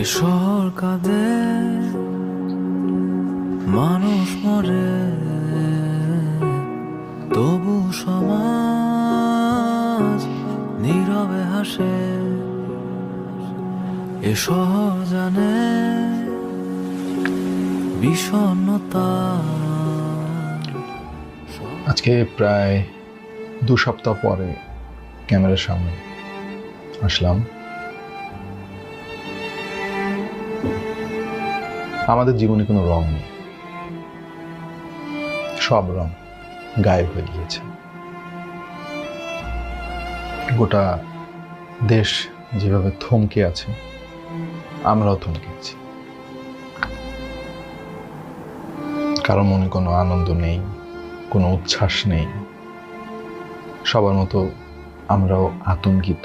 এ শহর কাঁদে, মানুষ মরে, তবু সমাজ নীরবে হাসে। এ শহর জানে বিষণ্ণতা। আজকে প্রায় দু সপ্তাহ পরে ক্যামেরার সামনে আসলাম। আমাদের জীবনে কোনো রং নেই। সব রং গায়েব হয়ে গিয়েছে। গোটা দেশ যেভাবে থমকে আছে, আমরাও থমকে আছি কারও মনে কোনো আনন্দ নেই, কোনো উচ্ছ্বাস নেই। সবার মতো আমরাও আতঙ্কিত